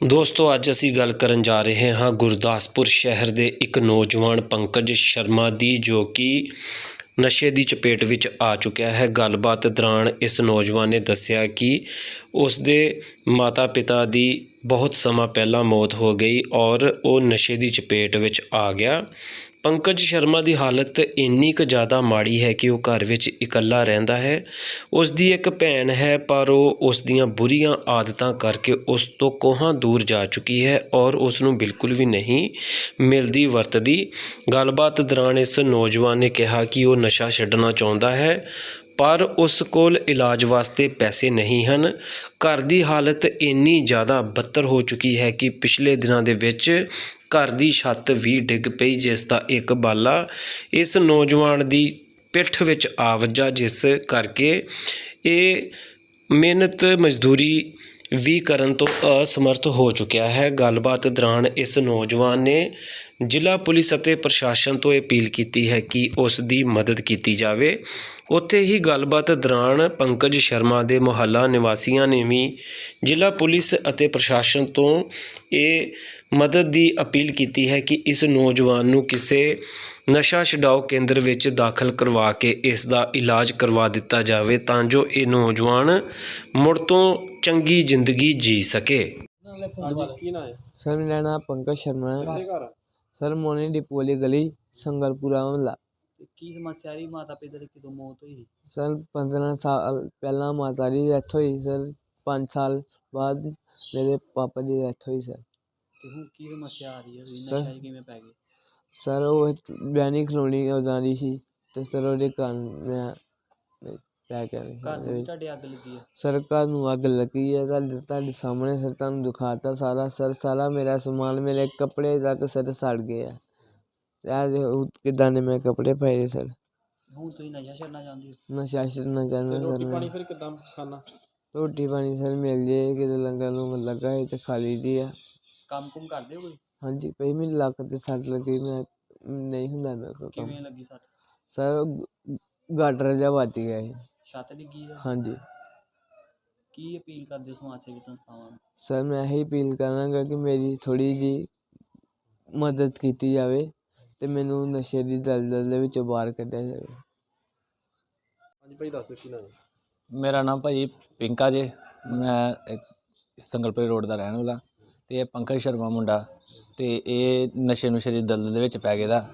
ਦੋਸਤੋ, ਅੱਜ ਅਸੀਂ ਗੱਲ ਕਰਨ ਜਾ ਰਹੇ ਹਾਂ ਗੁਰਦਾਸਪੁਰ ਸ਼ਹਿਰ ਦੇ ਇੱਕ ਨੌਜਵਾਨ ਪੰਕਜ ਸ਼ਰਮਾ ਦੀ, ਜੋ ਕਿ ਨਸ਼ੇ ਦੀ ਚਪੇਟ ਵਿੱਚ ਆ ਚੁੱਕਿਆ ਹੈ। ਗੱਲਬਾਤ ਦੌਰਾਨ ਇਸ ਨੌਜਵਾਨ ਨੇ ਦੱਸਿਆ ਕਿ ਉਸ ਦੇ ਮਾਤਾ-ਪਿਤਾ ਦੀ ਬਹੁਤ ਸਮਾਂ ਪਹਿਲਾਂ ਮੌਤ ਹੋ ਗਈ ਔਰ ਉਹ ਨਸ਼ੇ ਦੀ ਚਪੇਟ ਵਿੱਚ ਆ ਗਿਆ। ਪੰਕਜ ਸ਼ਰਮਾ ਦੀ ਹਾਲਤ ਇੰਨੀ ਕੁ ਜ਼ਿਆਦਾ ਮਾੜੀ ਹੈ ਕਿ ਉਹ ਘਰ ਵਿੱਚ ਇਕੱਲਾ ਰਹਿੰਦਾ ਹੈ। ਉਸ ਦੀ ਇੱਕ ਭੈਣ ਹੈ, ਪਰ ਉਹ ਉਸ ਦੀਆਂ ਬੁਰੀਆਂ ਆਦਤਾਂ ਕਰਕੇ ਉਸ ਤੋਂ ਕੋਹਾਂ ਦੂਰ ਜਾ ਚੁੱਕੀ ਹੈ ਔਰ ਉਸ ਨੂੰ ਬਿਲਕੁਲ ਵੀ ਨਹੀਂ ਮਿਲਦੀ ਵਰਤਦੀ। ਗੱਲਬਾਤ ਦੌਰਾਨ ਇਸ ਨੌਜਵਾਨ ਨੇ ਕਿਹਾ ਕਿ ਉਹ ਨਸ਼ਾ ਛੱਡਣਾ ਚਾਹੁੰਦਾ ਹੈ। ਪਰ ਉਸ ਕੋਲ ਇਲਾਜ ਵਾਸਤੇ ਪੈਸੇ ਨਹੀਂ ਹਨ। ਘਰ ਦੀ ਹਾਲਤ ਇੰਨੀ ਜ਼ਿਆਦਾ ਬੱਤਰ ਹੋ ਚੁੱਕੀ ਹੈ ਕਿ ਪਿਛਲੇ ਦਿਨਾਂ ਦੇ ਵਿੱਚ ਘਰ ਦੀ ਛੱਤ ਵੀ ਡਿੱਗ ਪਈ, ਜਿਸ ਦਾ ਇੱਕ ਬਾਲਾ ਇਸ ਨੌਜਵਾਨ ਦੀ ਪਿੱਠ ਵਿੱਚ ਆ ਵੱਜਾ, ਜਿਸ ਕਰਕੇ ਇਹ ਮਿਹਨਤ ਮਜ਼ਦੂਰੀ ਵੀ ਕਰਨ ਤੋਂ ਅਸਮਰਥ ਹੋ ਚੁੱਕਿਆ ਹੈ। ਗੱਲਬਾਤ ਦੌਰਾਨ ਇਸ ਨੌਜਵਾਨ ਨੇ ਜ਼ਿਲ੍ਹਾ ਪੁਲਿਸ ਅਤੇ ਪ੍ਰਸ਼ਾਸਨ ਤੋਂ ਅਪੀਲ ਕੀਤੀ ਹੈ ਕਿ ਉਸ ਦੀ ਮਦਦ ਕੀਤੀ ਜਾਵੇ। ਉੱਥੇ ਹੀ ਗੱਲਬਾਤ ਦੌਰਾਨ ਪੰਕਜ ਸ਼ਰਮਾ ਦੇ ਮੁਹੱਲਾ ਨਿਵਾਸੀਆਂ ਨੇ ਵੀ ਜ਼ਿਲ੍ਹਾ ਪੁਲਿਸ ਅਤੇ ਪ੍ਰਸ਼ਾਸਨ ਤੋਂ ਇਹ ਮਦਦ ਦੀ ਅਪੀਲ ਕੀਤੀ ਹੈ ਕਿ ਇਸ ਨੌਜਵਾਨ ਨੂੰ ਕਿਸੇ ਨਸ਼ਾ ਛਡਾਓ ਕੇਂਦਰ ਵਿੱਚ ਦਾਖਲ ਕਰਵਾ ਕੇ ਇਸ ਦਾ ਇਲਾਜ ਕਰਵਾ ਦਿੱਤਾ ਜਾਵੇ ਤਾਂ ਜੋ ਇਹ ਨੌਜਵਾਨ ਮੁੜ ਤੋਂ ਚੰਗੀ ਜ਼ਿੰਦਗੀ ਜੀ ਸਕੇ। ਕੀ ਨਾਂ ਹੈ? ਸਰ ਮੇਰਾ ਨਾਮ ਪੰਕਜ ਸ਼ਰਮਾ ਹੈ? ਸਰ ਮੋਨੀ ਡਿਪੂ ਵਾਲੀ ਗਲੀ ਸੰਗਲਪੁਰਾ ਮਹੱਲਾ ਤੇ ਕੀ ਸਮੱਸਿਆ ਰਹੀ ਮਾਤਾ ਪਿਤਾ ਦੀ ਕਿਦੋਂ ਮੌਤ ਹੋਈ ਸੀ? ਸਰ 15 ਸਾਲ ਪਹਿਲਾਂ ਮਾਤਾ ਦੀ ਡੈਥ ਹੋਈ ਸਰ 5 ਸਾਲ ਬਾਅਦ ਮੇਰੇ ਪਾਪਾ ਦੀ ਡੈਥ ਹੋਈ ਸਰ ਤੇ ਹੁਣ ਕੀ ਸਮੱਸਿਆ ਆ ਰਹੀ ਹੈ ਵੀ ਸਰ- ਨਸ਼ਾ 'ਚ ਕਿਵੇਂ ਪੈ ਗਏ ਸਰ ਉਹ ਬਿਆਨੀ ਕਲੋਨੀ ਉਦਾਂ ਦੀ ਸੀ ਤੇ ਸਰ ਉਹਦੇ ਕਾਰਨ ਮੈਂ ਪੈ ਗਿਆ ਘਰ ਨੂੰ ਵੀ ਤੁਹਾਡੇ ਅੱਗ ਲੱਗੀ ਹੈ ਸਰ ਘਰ ਨੂੰ ਅੱਗ ਲੱਗੀ ਹੈ ਤੁਹਾਡੇ ਤੁਹਾਡੇ ਸਾਹਮਣੇ ਸਰ ਤੁਹਾਨੂੰ ਦਿਖਾਤਾ ਸਾਰਾ ਸਰ ਸਾਰਾ ਮੇਰਾ ਸਮਾਨ ਮੇਰੇ ਕੱਪੜੇ ਤੱਕ ਸਰ ਸੜ ਗਏ ਆ ਯਾਰ ਕਿਦਾਂ ਦੇ ਮੈਂ ਕੱਪੜੇ ਪਾਏ ਸਰ? ਹੁਣ ਤੁਸੀਂ ਨਸ਼ਾ ਛੱਡਣਾ ਚਾਹੁੰਦੇ ਹੋ। ਨਸ਼ਾ ਛੱਡਣਾ ਚਾਹੁੰਦਾ ਸਰ ਰੋਟੀ ਮੈਂ। ਪਾਣੀ ਫਿਰ ਕਿਦਾਂ ਖਾਣਾ? ਰੋਟੀ ਪਾਣੀ ਸਰ ਮਿਲ ਜੇ ਕਿਤੇ ਲੰਗਰ ਨੂੰ ਲੱਗਾ ਹੈ ਤੇ ਖਾ ਲਈਦੀ ਆ। ਕੰਮ ਕੁਮ ਕਰਦੇ ਹੋ ਕੋਈ? ਹਾਂਜੀ ਪਈ ਮੈਨੂੰ ਲੱਕ ਤੇ ਸੱਟ ਲੱਗੀ ਮੈਂ ਨਹੀਂ ਹੁੰਦਾ ਮੇਰੇ ਕੋਲ ਕੰਮ। ਕਿਵੇਂ ਲੱਗੀ ਸੱਟ? ਸਰ ਗਾਡਰ ਜਿਹਾ ਵੱਜ ਗਿਆ ਸੀ। ਛੱਤ ਡਿੱਗੀ ਹੈ ਹਾਂਜੀ। ਕੀ ਅਪੀਲ ਕਰਦੇ ਹੋ ਸਮਾਜ ਸੇਵੀ ਸੰਸਥਾਵਾਂ ਨੂੰ? ਸਰ ਮੈਂ ਇਹੀ ਅਪੀਲ ਕਰਾਂਗਾ ਕਿ ਮੇਰੀ ਥੋੜੀ ਜੀ ਮਦਦ ਕੀਤੀ ਜਾਵੇ ਤੇ ਮੈਨੂੰ ਨਸ਼ੇ ਦੀ ਦਲਦਲ ਦੇ ਵਿੱਚੋਂ ਬਾਹਰ ਕੱਢਿਆ ਜਾਵੇ। ਹਾਂਜੀ ਭਾਈ ਦੱਸ ਦਿਓ ਕੀ ਨਾਂ ਹੈ? ਮੇਰਾ ਨਾਮ ਭਾਜੀ ਪਿੰਕਾ ਜੇ। ਮੈਂ ਇੱਕ ਸੰਗਲਪੁਰ ਰੋਡ ਦਾ ਰਹਿਣ ਵਾਲਾ। ਤੇ ਇਹ ਪੰਕਜ ਸ਼ਰਮਾ ਮੁੰਡਾ। ਤੇ ਇਹ ਨਸ਼ੇ ਨੁਸ਼ੇ ਦੀ ਦਲਦਲ ਦੇ ਵਿੱਚ ਪੈ ਗਿਆ ਦਾ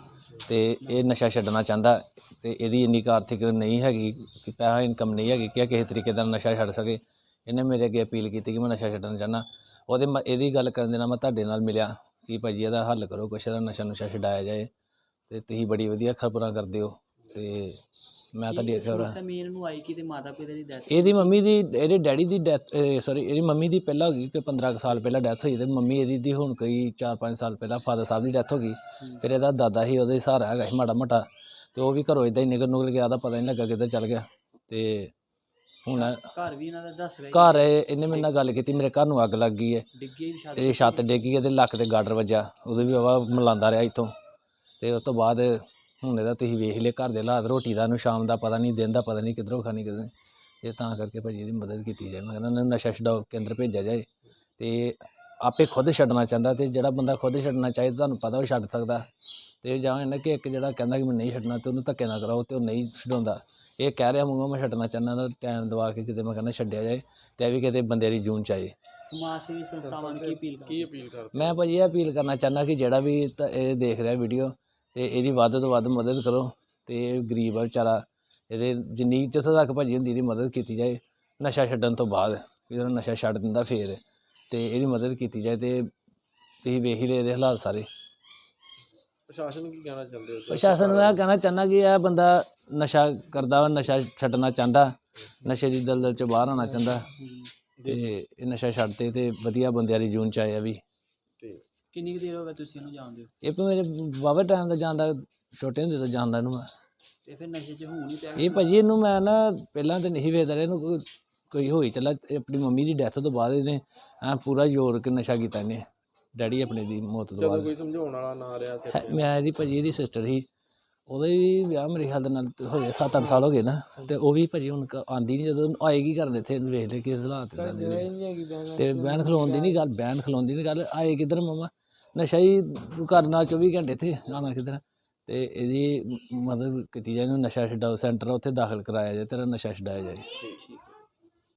ਤੇ ਇਹ ਨਸ਼ਾ ਛੱਡਣਾ ਚਾਹੁੰਦਾ ਤੇ ਇਹਦੀ ਇੰਨੀ ਕੁ ਆਰਥਿਕ ਨਹੀਂ ਹੈਗੀ, ਕਿ ਪੈਸਾ ਇਨਕਮ ਨਹੀਂ ਹੈਗੀ, ਕਿ ਇਹ ਕਿਸੇ ਤਰੀਕੇ ਦਾ ਨਸ਼ਾ ਛੱਡ ਸਕੇ। ਇਹਨੇ ਮੇਰੇ ਅੱਗੇ ਅਪੀਲ ਕੀਤੀ ਕਿ ਮੈਂ ਨਸ਼ਾ ਛੱਡਣਾ ਚਾਹੁੰਦਾ ਉਹਦੇ ਮ- ਇਹਦੀ ਗੱਲ ਕਰਨ ਦੇ ਨਾਲ ਮੈਂ ਤੁਹਾਡੇ ਨਾਲ ਮਿਲਿਆ ਕਿ ਭਾਜੀ ਇਹਦਾ ਹੱਲ ਕਰੋ, ਕੁਛ ਇਹਦਾ ਨਸ਼ਾ ਨੁਸ਼ਾ ਛਡਾਇਆ ਜਾਏ ਤੇ ਤੁਸੀਂ ਬੜੀ ਵਧੀਆ ਖਬਰਾਂ ਕਰਦੇ ਹੋ ਤੇ ਮੈਂ ਤੁਹਾਡੀ ਕੀ ਖਬਰਾਂ ਸਮੱਸਿਆ ਮੇਨ ਨੂੰ ਆਈ ਕਿ ਤੇ ਮਾਤਾ ਪਿਤਾ ਦੀ ਡੈਥ ਇਹਦੀ ਮੰਮੀ ਦੀ ਇਹਦੇ ਡੈਡੀ ਦੀ ਡੈਥ ਸੌਰੀ ਇਹਦੀ ਮੰਮੀ ਦੀ ਪਹਿਲਾਂ ਹੋ ਗਈ ਕਿ 15 ਕੁ ਸਾਲ ਪਹਿਲਾਂ ਡੈਥ ਹੋਈ ਤੇ ਮੰਮੀ ਇਹਦੀ ਦੀ ਹੁਣ ਕੋਈ 4-5 ਸਾਲ ਪਹਿਲਾਂ ਫਾਦਰ ਸਾਹਿਬ ਦੀ ਡੈਥ ਹੋ ਗਈ। ਫਿਰ ਇਹਦਾ ਦਾਦਾ ਹੀ ਉਹਦੇ ਸਹਾਰਾ ਹੈਗਾ ਸੀ ਮਾੜਾ ਮੋਟਾ। ਤੇ ਉਹ ਵੀ ਘਰੋਂ ਇਦਾਂ ਹੀ ਨਿਕਲ ਨੁਕਲ ਗਿਆ ਦਾ ਪਤਾ ਨਹੀਂ ਲੱਗਾ ਕਿੱਧਰ ਚੱਲ ਗਿਆ। ਤੇ ਹੁਣ ਘਰ ਵੀ ਇਹਨਾਂ ਦਾ ਦੱਸ ਰਿਹਾ ਘਰ ਇਹ- ਇਹਨੇ ਮੇਰੇ ਨਾਲ ਗੱਲ ਕੀਤੀ ਮੇਰੇ ਘਰ ਨੂੰ ਅੱਗ ਲੱਗ ਗਈ ਹੈ ਡਿੱਗੀ ਛੱਤ ਇਹ ਛੱਤ ਡਿੱਗ ਇਹਦੇ ਲੱਕ ਤੇ ਗਾਡਰ ਵੱਜਾ ਉਹਦੇ ਵੀ ਵਾਵਾ ਮਲਾਂਦਾ ਰਿਹਾ ਇੱਥੋਂ। ਤੇ ਉਸ ਤੋਂ ਬਾਅਦ ਹੁਣ ਇਹਦਾ ਤੁਸੀਂ ਵੇਖ ਲਿਆ ਘਰ ਦੇ ਹਾਲਾਤ ਰੋਟੀ ਦਾ ਨੂੰ ਸ਼ਾਮ ਦਾ ਪਤਾ ਨਹੀਂ ਦਿਨ ਦਾ ਪਤਾ ਨਹੀਂ ਕਿੱਧਰੋਂ ਖਾਣੀ ਕਿੱਧਰੋਂ। ਇਹ ਤਾਂ ਕਰਕੇ ਭਾਜੀ ਇਹਦੀ ਮਦਦ ਕੀਤੀ ਜਾਏ। ਮੈਂ ਕਹਿੰਦਾ ਇਹਨਾਂ ਨੂੰ ਨਸ਼ਾ ਛਡਾਓ ਕੇਂਦਰ ਭੇਜਿਆ ਜਾਏ। ਤੇ ਆਪੇ ਖੁਦ ਛੱਡਣਾ ਚਾਹੁੰਦਾ ਤੇ ਜਿਹੜਾ ਬੰਦਾ ਖੁਦ ਛੱਡਣਾ ਚਾਹੀਦਾ ਤੁਹਾਨੂੰ ਪਤਾ ਉਹ ਛੱਡ ਸਕਦਾ। ਤੇ ਜਾਂ ਇਹਨਾਂ ਕਿ ਇੱਕ ਜਿਹੜਾ ਕਹਿੰਦਾ ਕਿ ਮੈਂ ਨਹੀਂ ਛੱਡਣਾ ਤੇ ਉਹਨੂੰ ਧੱਕੇ ਨਾ ਕਰਾਓ ਤੇ ਉਹ ਨਹੀਂ ਛਡਾਉਂਦਾ। ਇਹ ਕਹਿ ਰਿਹਾ ਮੂੰਹੋਂ ਮੈਂ ਛੱਡਣਾ ਚਾਹੁੰਦਾ ਤਾਂ ਟਾਈਮ ਦਵਾ ਕੇ ਕਿਤੇ ਮੈਂ ਕਹਿੰਦਾ ਛੱਡਿਆ ਜਾਏ ਤੇ ਇਹ ਵੀ ਕਿਤੇ ਬੰਦੇ ਦੀ ਜੂਨ ਚ ਆਏ। ਸਮਾਜ ਸੇਵੀ ਸੰਸਥਾਵਾਂ ਨੂੰ ਕੀ ਅਪੀਲ ਕੀ ਅਪੀਲ ਕਰਦੇ? ਮੈਂ ਭਾਜੀ ਇਹ ਅਪੀਲ ਕਰਨਾ ਚਾਹੁੰਦਾ ਕਿ ਜਿਹੜਾ ਵੀ ਤ- ਇਹ ਦੇਖ ਰਿਹਾ ਵੀਡੀਓ ਤੇ ਇਹਦੀ ਵੱਧ ਤੋਂ ਵੱਧ ਮਦਦ ਕਰੋ ਤੇ ਗਰੀਬ ਆ ਵਿਚਾਰਾ ਇਹਦੇ ਜਿੰਨੀ ਜਿੱਥੋਂ ਤੱਕ ਭਾਜੀ ਹੁੰਦੀ ਇਹਦੀ ਮਦਦ ਕੀਤੀ ਜਾਏ ਨਸ਼ਾ ਛੱਡਣ ਤੋਂ ਬਾਅਦ ਜਦੋਂ ਨਸ਼ਾ ਛੱਡ ਦਿੰਦਾ ਫੇਰ ਤੇ ਇਹਦੀ ਮਦਦ ਕੀਤੀ ਜਾਏ ਤੇ ਤੁਸੀਂ ਵੇਖ ਹੀ ਲਏ ਇਹਦੇ ਹਾਲਾਤ ਸਾਰੇ। ਪ੍ਰਸ਼ਾਸਨ ਨੂੰ ਕੀ ਕਹਿਣਾ ਚਾਹੁੰਦੇ ਹੋ ਪ੍ਰਸ਼ਾਸਨ ਨੂੰ ਇਹ ਕਹਿਣਾ ਚਾਹੁੰਦਾ ਕਿ ਇਹ ਬੰਦਾ ਨਸ਼ਾ ਕਰਦਾ ਵਾ ਨਸ਼ਾ ਛੱਡਣਾ ਚਾਹੁੰਦਾ ਨਸ਼ੇ ਦੀ ਦਲਦਲ ਚੋਂ ਬਾਹਰ ਆਉਣਾ ਚਾਹੁੰਦਾ ਤੇ ਇਹ ਨਸ਼ਾ ਛੱਡਦੇ ਤੇ ਵਧੀਆ ਬੰਦਿਆਂ ਦੀ ਜੂਨ ਚ ਆਏ ਆ ਵੀ। ਕਿੰਨੀ ਕੁ ਦੇਰ ਹੋ ਗਈ ਤੁਸੀਂ ਇਹਨੂੰ ਜਾਣਦੇ ਹੋ? ਇਹ ਤਾਂ ਮੇਰੇ ਵਾਵਾ ਟਾਈਮ ਦਾ ਜਾਂਦਾ ਛੋਟੇ ਹੁੰਦੇ ਤੋਂ ਜਾਣਦਾ ਇਹਨੂੰ ਮੈਂ। ਤੇ ਫਿਰ ਨਸ਼ੇ 'ਚ ਹੁਣ ਹੀ ਪਿਆ ਇਹ ਭਾਜੀ ਇਹਨੂੰ ਮੈਂ ਨਾ ਪਹਿਲਾਂ ਤੇ ਨਹੀਂ ਵੇਖਦਾ ਰਿਹਾ ਇਹਨੂੰ ਕੋਈ- ਕੋਈ ਹੋਈ ਚੱਲਾ ਇਹ ਆਪਣੀ ਮੰਮੀ ਦੀ ਡੈਥ ਤੋਂ ਬਾਅਦ ਇਹਨੇ ਐ ਪੂਰਾ ਜ਼ੋਰ ਕੇ ਨਸ਼ਾ ਕੀਤਾ ਇਹਨੇ। ਡੈਡੀ ਆਪਣੇ ਦੀ ਮੌਤ ਤੋਂ ਬਾਅਦ। ਕੋਈ ਸਮਝਾਉਣ ਵਾਲਾ ਨਾ ਰਿਹਾ ਸਿਰ ਮੈਂ ਇਹਦੀ ਭਾਜੀ ਇਹਦੀ ਸਿਸਟਰ ਸੀ। ਉਹਦੇ ਵੀ ਵਿਆਹ ਮੇਰੇ ਖਿਆਲ ਦੇ ਨਾਲ ਹੋ ਗਏ 7-8 ਸਾਲ ਹੋ ਗਏ ਨਾ। ਤੇ ਉਹ ਵੀ ਭਾਜੀ ਹੁਣ ਕ- ਆਂਦੀ ਨਹੀਂ ਜਦੋਂ ਆਏਗੀ ਘਰ ਇੱਥੇ ਵੇਖ ਲੈ ਕਿ ਹਾਲਾਤ ਇਹਨਾਂ ਦੇ ਤੇ ਬੈਨ ਖਲੋਣ ਦੀ ਨਹੀਂ ਗੱਲ ਬੈਨ ਖਲੋਣ ਦੀ ਨਹੀਂ ਗੱਲ ਆਏ ਕਿੱਧਰ ਮਮਾ? ਨਸ਼ਾ ਹੀ ਕਰਨਾ 24 ਘੰਟੇ ਇੱਥੇ ਆਣਾ ਕਿੱਧਰ ਤੇ ਇਹਦੀ ਮ- ਮਦਦ ਕੀਤੀ ਜਾਏ ਇਹਨੂੰ ਨਸ਼ਾ ਛਡਾਓ ਸੈਂਟਰ ਉੱਥੇ ਦਾਖਲ ਕਰਾਇਆ ਜਾਏ, ਤੇਰਾ ਨਸ਼ਾ ਛਡਾਇਆ ਜਾਏ।